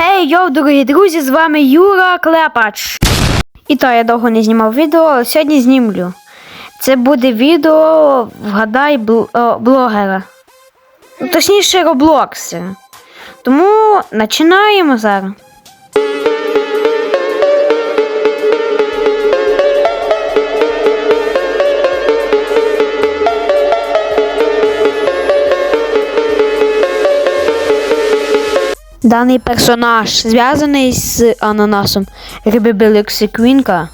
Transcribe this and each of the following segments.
Гей, йоу, дорогі друзі, з вами Юра Клепач. І то я довго не знімав відео, але сьогодні знімлю. Це буде відео Вгадай блогера. Ну, точніше, Роблокси. Тому починаємо зараз. Даний персонаж зв'язаний з ананасом Рибебеликси Квінка.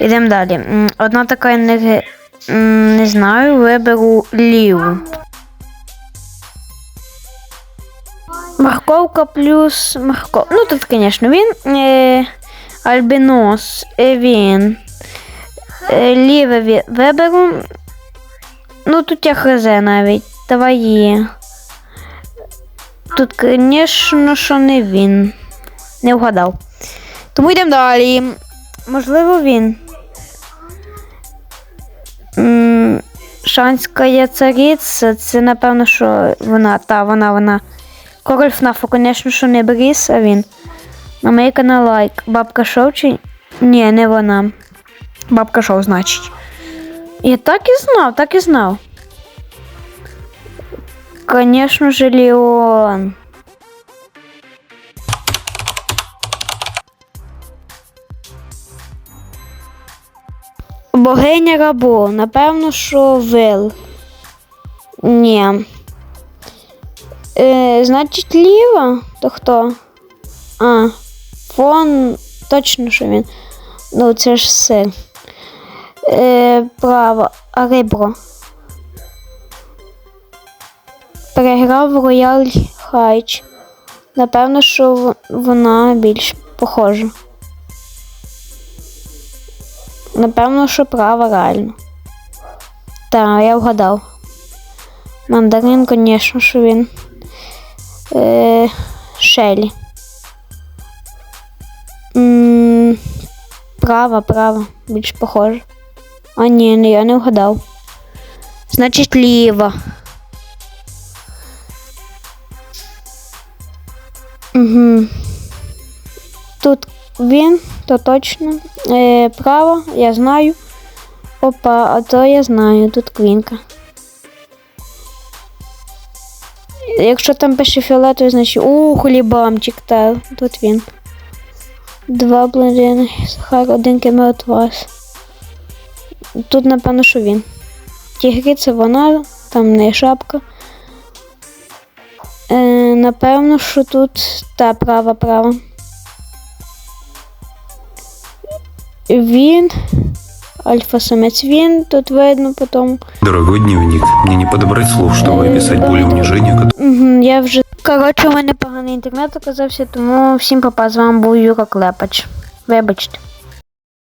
Ідемо далі. Одна така не, не знаю, виберу ліву. Морковка плюс морков. Ну тут, звісно, він. Е, альбінос, е, він. Е, ліве виберу. Ну тут я хрезе навіть. Давай її. Тут, звісно, що не він. Не вгадав. Тому йдемо далі. Можливо, він. Шанська цариця, це напевно, що вона, та, вона, вона. Король ФНАФу, звісно, що не Бріс, а він. Намейка на лайк. Бабка шоу чи. Ні, не вона. Бабка шоу, значить. Я так і знав, так і знав. Конечно же, Леон. Богиня Рабо. Напевно, що Вил. Ні. Е, значить, ліва? То хто? А, фон. Точно, що він. Ну, це ж сир. Е, право. А ребро. Переграв Рояль Хайч. Напевно, що вона більш похожа. Напевно, що права реально. Так, я вгадав. Мандарин, звісно, що він. Е, Шелі. М, Права, права, більш похожа. А ні, я не вгадав. Значить, ліва. Угу. Тут він, то точно. Е, право, я знаю. Опа, а то я знаю, тут квінка. Якщо там пише фіолетовий, значить. У, хулібамчик, та тут він. Два блондини, Сахар, один кемеотвас. Тут, напевно, що він. Тігриця вона, там не шапка. Е, напевно, що тут та права, права. Він. Альфа-самець він, тут видно потім. Дорогой дневник, мне не подобрать слов, чтобы описать боль и унижение, которые Угу, я вже. Коротше, у мене поганий інтернет оказався, тому всім папа, з вами був Юра Клепач. Вибачте.